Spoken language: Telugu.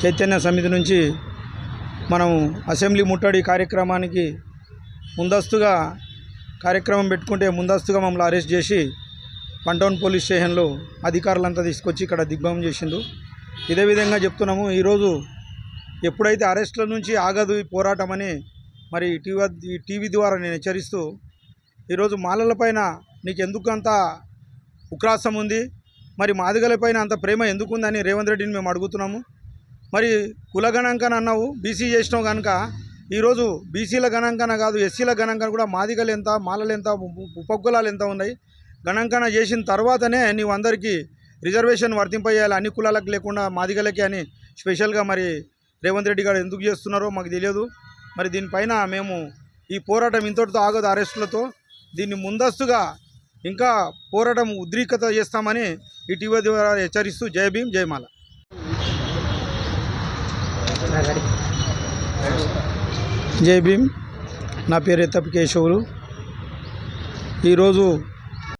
చైతన్య సమితి నుంచి మనం అసెంబ్లీ ముట్టడి కార్యక్రమానికి ముందస్తుగా కార్యక్రమం పెట్టుకుంటే ముందస్తుగా మమ్మల్ని అరెస్ట్ చేసి పంటౌన్ పోలీస్ స్టేషన్లో అధికారులంతా తీసుకొచ్చి ఇక్కడ దిగ్భం చేసిండు ఇదే విధంగా చెప్తున్నాము ఈరోజు ఎప్పుడైతే అరెస్టుల నుంచి ఆగదు ఈ పోరాటం అని మరి టీవీ ఈ టీవీ ద్వారా నేను హెచ్చరిస్తూ ఈరోజు మాలలపైన నీకు ఎందుకు అంత ఉక్రాసం ఉంది? మరి మాదిగలపైన అంత ప్రేమ ఎందుకుందని రేవంత్ రెడ్డిని మేము అడుగుతున్నాము. మరి కుల గణాంకన అన్నావు బీసీ చేసినావు కనుక ఈరోజు బీసీల గణాంకన కాదు ఎస్సీల గణాంకన కూడా మాదిగలు ఎంత మాలలు ఎంత ఉపకులాలు ఎంత ఉన్నాయి. గణాంకన చేసిన తర్వాతనే నీవు అందరికీ రిజర్వేషన్ వర్తింపజేయాలి. అన్ని కులాలకు లేకుండా మాదిగలకి అని స్పెషల్గా మరి రేవంత్ రెడ్డి గారు ఎందుకు చేస్తున్నారో మాకు తెలియదు. మరి దీనిపైన మేము ఈ పోరాటం ఇంతటితో ఆగదు అరెస్టులతో. దీన్ని ముందస్తుగా ఇంకా పోరాటం ఉద్రిక్తత చేస్తామని ఈ టీవీ ద్వారా హెచ్చరిస్తూ జై భీమ్ జయమాల జై భీమ్. నా పేరు ఎత్తపి కేశవులు. ఈరోజు